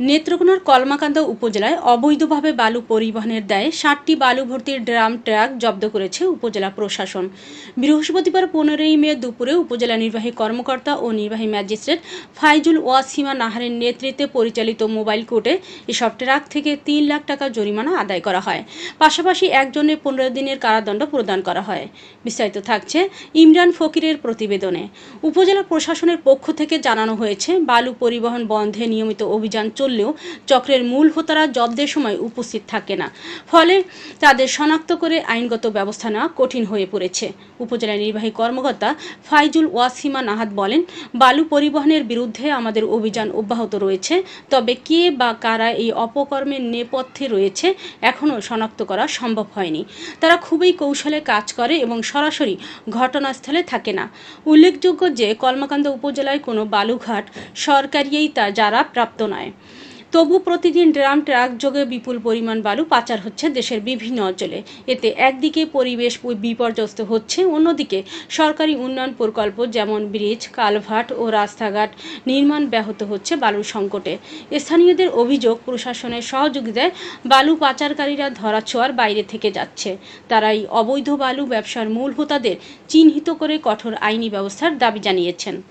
নেত্রকোনার কলমাকান্দা উপজেলায় অবৈধভাবে বালু পরিবহনের দায়ে ষাটটি বালু ভর্তির ড্রাম ট্রাক জব্দ করেছে উপজেলা প্রশাসন। বৃহস্পতিবার পনেরোই মে দুপুরে উপজেলা নির্বাহী কর্মকর্তা ও নির্বাহী ম্যাজিস্ট্রেট ফাইজুল ওয়াসিমা নাহারের নেতৃত্বে পরিচালিত মোবাইল কোর্টে এসব ট্রাক থেকে তিন লাখ টাকা জরিমানা আদায় করা হয়। পাশাপাশি একজনের পনেরো দিনের কারাদণ্ড প্রদান করা হয়। বিস্তারিত থাকছে ইমরান ফকিরের প্রতিবেদনে। উপজেলা প্রশাসনের পক্ষ থেকে জানানো হয়েছে, বালু পরিবহন বন্ধে নিয়মিত অভিযান চললেও চক্রের মূল হোতারা জব্দের সময় উপস্থিত থাকে না। ফলে তাদের শনাক্ত করে আইনগত ব্যবস্থা নেওয়া কঠিন হয়ে পড়েছে। উপজেলা নির্বাহী কর্মকর্তা ফাইজুল ওয়াসিমা নাহাদ বলেন, বালু পরিবহনের বিরুদ্ধে আমাদের অভিযান অব্যাহত রয়েছে, তবে কে বা কারা এই অপকর্মের নেপথ্যে রয়েছে এখনও শনাক্ত করা সম্ভব হয়নি। তারা খুবই কৌশলে কাজ করে এবং সরাসরি ঘটনাস্থলে থাকে না। উল্লেখযোগ্য যে কলমাকান্দ উপজেলায় কোনো বালুঘাট সরকারিই তা যারা প্রাপ্ত নয়। তবু প্রতিদিন ড্রাম ট্রাক যোগে বিপুল পরিমাণ বালু পাচার হচ্ছে দেশের বিভিন্ন অঞ্চলে। এতে একদিকে পরিবেশ বিপর্যস্ত হচ্ছে, অন্যদিকে সরকারি উন্নয়ন প্রকল্প যেমন ব্রিজ, কালভার্ট ও রাস্তাঘাট নির্মাণ ব্যাহত হচ্ছে বালুর সংকটে। স্থানীয়দের অভিযোগ, প্রশাসনের সহযোগিতায় বালু পাচারকারীরা ধরাছোঁয়ার বাইরে থেকে যাচ্ছে। তারা এই অবৈধ বালু ব্যবসার মূল হোতাদের চিহ্নিত করে কঠোর আইনি ব্যবস্থার দাবি জানিয়েছেন।